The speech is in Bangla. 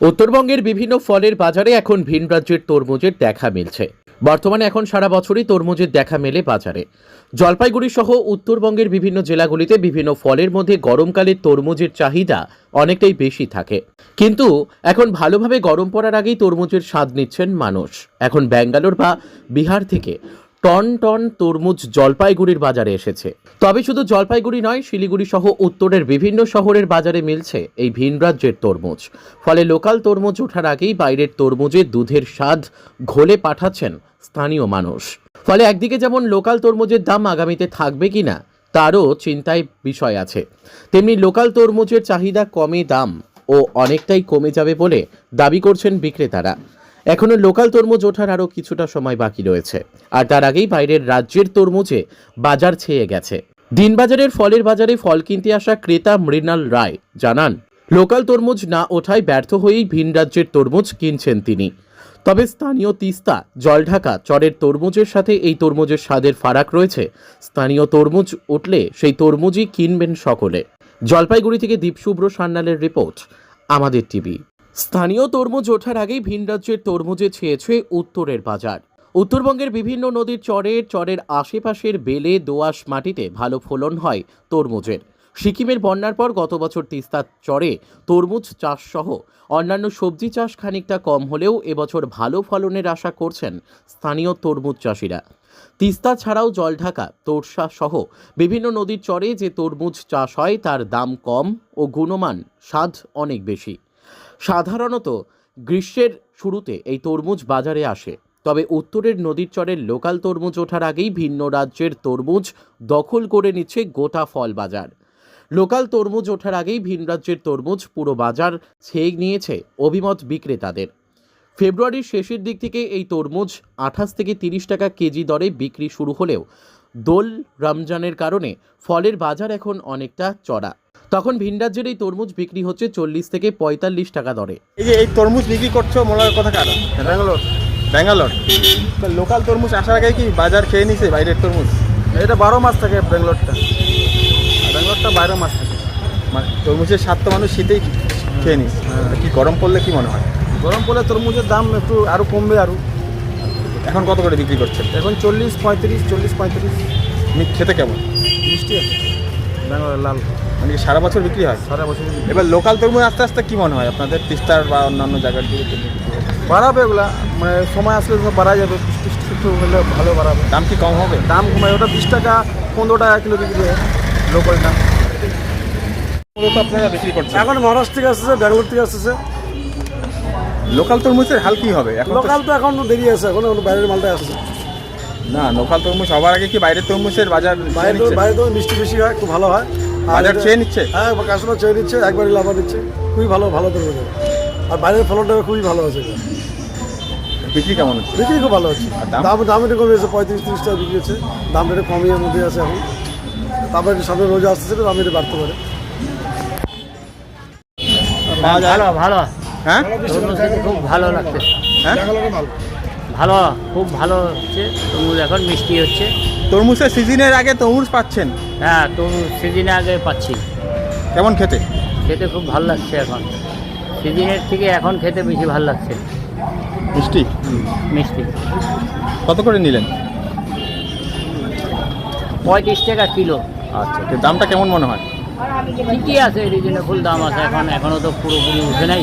উত্তরবঙ্গের বিভিন্ন ফলের বাজারে এখন ভিন রাজ্যের তরমুজের দেখা মিলছে। বর্তমানে এখন সারা বছরই তরমুজের দেখা মেলে বাজারে। জলপাইগুড়ি সহ উত্তরবঙ্গের বিভিন্ন জেলাগুলিতে বিভিন্ন ফলের মধ্যে গরমকালে তরমুজের চাহিদা অনেকটাই বেশি থাকে। কিন্তু এখন ভালোভাবে গরম পড়ার আগেই তরমুজের স্বাদ নিচ্ছেন মানুষ। এখন ব্যাঙ্গালোর বা বিহার থেকে টন টন তরমুজ জলপাইগুড়ির বাজারে এসেছে। তবে শুধু জলপাইগুড়ি নয়, শিলিগুড়ি সহ উত্তরের বিভিন্ন শহরের বাজারে মিলছে এই ভিন রাজ্যের তরমুজ। ফলে লোকাল তরমুজ ওঠার আগেই বাইরের তরমুজে দুধের স্বাদ ঘোলে পাঠাচ্ছেন স্থানীয় মানুষ। ফলে একদিকে যেমন লোকাল তরমুজের দাম আগামীতে থাকবে কিনা তারও চিন্তায় বিষয় আছে। তেমনি লোকাল তরমুজের চাহিদা কমে দাম ও অনেকটাই কমে যাবে বলে দাবি করছেন বিক্রেতারা। এখনও লোকাল তরমুজ ওঠার আরও কিছুটা সময় বাকি রয়েছে। আর তার আগেই বাইরের রাজ্যের তরমুজে বাজার ছেয়ে গেছে। দিনবাজারের ফলের বাজারে ফল কিনতে আসা ক্রেতা মৃণাল রায় জানান, লোকাল তরমুজ না ওঠায় ব্যর্থ হয়েই ভিন রাজ্যের তরমুজ কিনছেন তিনি। তবে স্থানীয় তিস্তা, জলঢাকা, চরের তরমুজের সাথে এই তরমুজের স্বাদের ফারাক রয়েছে। স্থানীয় তরমুজ উঠলে সেই তরমুজই কিনবেন সকলে। জলপাইগুড়ি থেকে দীপশুভ্র সান্যালের রিপোর্ট, আমাদের টিভি। স্থানীয় তরমুজ ওঠার আগেই ভিন রাজ্যের তরমুজে ছেয়েছে উত্তরের বাজার। উত্তরবঙ্গের বিভিন্ন নদীর চরে, চরের আশেপাশের বেলে, দোআঁশ মাটিতে ভালো ফলন হয় তরমুজের। সিকিমের বন্যার পর গত বছর তিস্তার চরে তরমুজ চাষ সহ অন্যান্য সবজি চাষ খানিকটা কম হলেও এবছর ভালো ফলনের আশা করছেন স্থানীয় তরমুজ চাষিরা। তিস্তা ছাড়াও জলঢাকা, তোরসা সহ বিভিন্ন নদীর চরে যে তরমুজ চাষ হয় তার দাম কম ও গুণমান স্বাদ অনেক বেশি। সাধারণত গ্রীষ্মের শুরুতে এই তরমুজ বাজারে আসে। তবে উত্তরের নদীর চরের লোকাল তরমুজ ওঠার আগেই ভিন্ন রাজ্যের তরমুজ দখল করে নিচ্ছে গোটা ফল বাজার। লোকাল তরমুজ ওঠার আগেই ভিন রাজ্যের তরমুজ পুরো বাজার ছেয়ে নিয়েছে অভিমত বিক্রেতাদের। ফেব্রুয়ারির শেষের দিক থেকে এই তরমুজ আঠাশ থেকে তিরিশ টাকা কেজি দরে বিক্রি শুরু হলেও দোল রমজানের কারণে ফলের বাজার এখন অনেকটা চড়া। তখন ভিন রাজ্যের এই তরমুজ বিক্রি হচ্ছে চল্লিশ থেকে পঁয়তাল্লিশ টাকা দরে। এই যে এই তরমুজ বিক্রি করছ মোলার কথা কার? ব্যাঙ্গালোর। ব্যাঙ্গালোর। লোকাল তরমুজ আসার আগে কি বাজার খেয়ে নিছে বাইরের তরমুজ? এটা বারো মাস থাকে ব্যাঙ্গালোরটা। ব্যাঙ্গালোরটা বারো মাস থাকে। মানে তরমুজের স্বাদ তো মানুষ শীতেই খেয়ে নিস কি গরম পড়লে কি মনে হয়? গরম পড়লে তরমুজের দাম একটু আরও কমবে আরও এখন কত করে বিক্রি করছেন? এখন চল্লিশ পঁয়ত্রিশ চল্লিশ পঁয়ত্রিশ। খেতে কেমন? মিষ্টি আছে। ব্যাঙ্গালোর লাল। মানে কি সারা বছর বিক্রি হয়? সারা বছর এবার লোকাল তরমুজ আস্তে আস্তে কি মনে হয়? আপনাদের তিস্তার বা অন্যান্য জায়গার দিকে? বাড়াবে এগুলা মানে সময় আসলে সব বাড়া যাবে। একটু হলে ভালো বাড়াবে। দাম কি কম হবে? দাম কমায়। ওটা বিশ টাকা পনেরো টাকা কিলো বিক্রি হয় লোকালটা আপনারা বিক্রি করছেন। এখন মহারাষ্ট্র থেকে আসতেছে ব্যাঙ্গালোর থেকে আসতেছে। লোকাল তরমুজের হাল কি হবে? এখন লোকাল তো এখন দেরি আছে এখন বাইরের মালটা আসছে। না লোকাল তরমুজ সবার আগে কি বাইরের তরমুজের বাজার বাইরে বাইরে তো মিষ্টি বেশি হয় খুব ভালো হয়। বাজার এটা- চেয়ে নিচ্ছে? হ্যাঁ কাস্টমার চেয়ে নিচ্ছে একবারই লাভা দিচ্ছে খুবই ভালো ভালো তরমুজ আর বাইরের ফলনটা খুবই ভালো আছে বিক্রি কেমন হচ্ছে? বিক্রি খুব ভালো আছে আর দাম? দাম একটু কমে গেছে পঁয়ত্রিশ তিরিশ টাকা বিক্রি হচ্ছে। দামটা একটু কমই মধ্যে আছে এখন। তারপরে সামনে রোজা আসতেছে তো দাম একটু বাড়তে পারে। ভালো ভালো হ্যাঁ? খুব ভালো লাগছে। হ্যাঁ? ভালো। খুব ভালো হচ্ছে। তরমুজ এখন মিষ্টি হচ্ছে। তরমুজের সিজনের আগে তরমুজ পাচ্ছেন? হ্যাঁ তরমুজ সিজনে আগে পাচ্ছি। কেমন খেতে? খেতে খুব ভালো লাগছে এখন। সিজনের থেকে এখন খেতে বেশি ভালো লাগছে। মিষ্টি? মিষ্টি। কত করে নিলেন? পঁয়ত্রিশ টাকা কিলো। আচ্ছা তো দামটা কেমন মনে হয়? ঠিকই আছে রিজনেবল দাম আছে। এখন এখনও তো পুরোপুরি উঠে নাই।